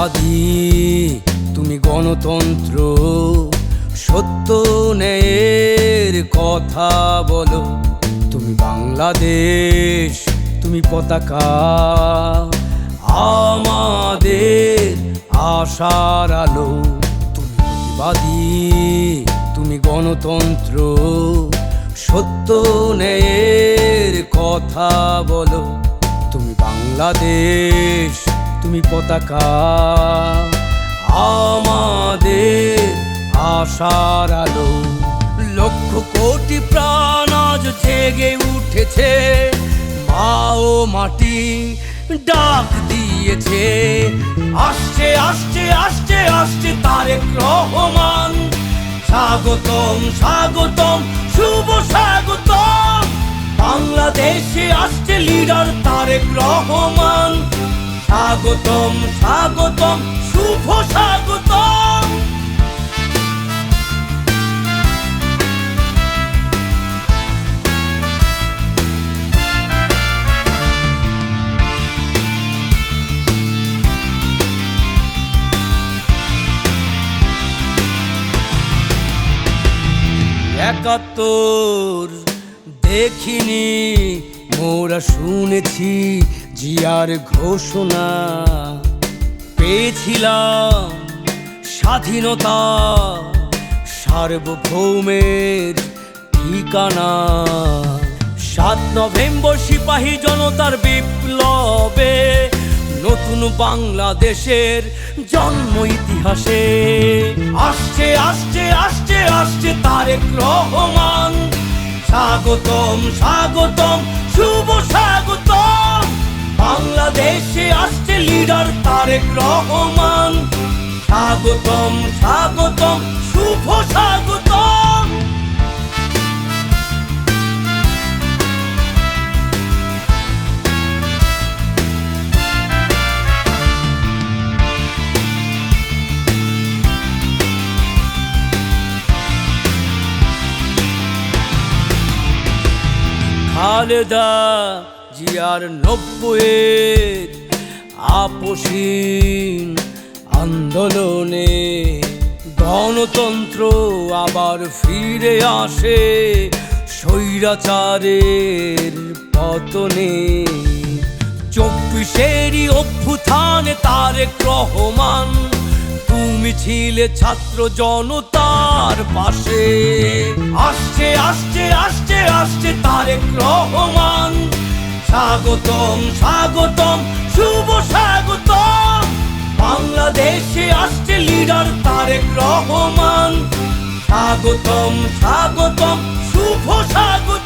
প্রতিবাদী তুমি গণতন্ত্র, সত্য ন্যায়ের কথা বলো। তুমি বাংলাদেশ, তুমি পতাকা। আমাদের আশার আলো, তুমি প্রতিবাদী, তুমি গণতন্ত্র, সত্য ন্যায়ের কথা বলো। তুমি বাংলাদেশ তুমি পতাকা। আমাদের আশার আলো। লক্ষ কোটি প্রাণ আজ জেগে উঠেছে। মা ও মাটি ডাক দিয়েছে। আসছে আসছে আসছে আসছে তারেক রহমান। স্বাগতম স্বাগতম, শুভ স্বাগতম। বাংলাদেশে আসছে লিডার তারেক রহমান। স্বাগতম স্বাগতম শুভ স্বাগতম। একাত্তর দেখিনি মোরা শুনেছি জিয়ার ঘোষণা পেয়েছিলাম স্বাধীনতা, সার্বভৌমের ঠিকানা। সাত নভেম্বর সিপাহী জনতার বিপ্লবে নতুন বাংলাদেশের জন্ম ইতিহাসে। আসছে আসছে আসছে আসছে তারেক রহমান। স্বাগতম স্বাগতম, শুভ স্বাগতম বাংলাদেশে আসছে লিডার তারেক রহমান। স্বাগতম স্বাগতম শুভ স্বাগতম। খালেদা জিয়ার নব্বইয়ের আপসীন আন্দোলনে গণতন্ত্র আবার ফিরে আসে স্বৈরাচারের পতনে। চব্বিশেরই অভ্যুত্থানে তারেক রহমান, তুমি ছিলে ছাত্র জনতার পাশে। আসছে আসছে আসছে আসছে তারেক রহমান স্বাগতম স্বাগতম শুভ স্বাগতম। বাংলাদেশে আসছে লিডার তারেক রহমান। স্বাগতম স্বাগতম শুভ স্বাগতম।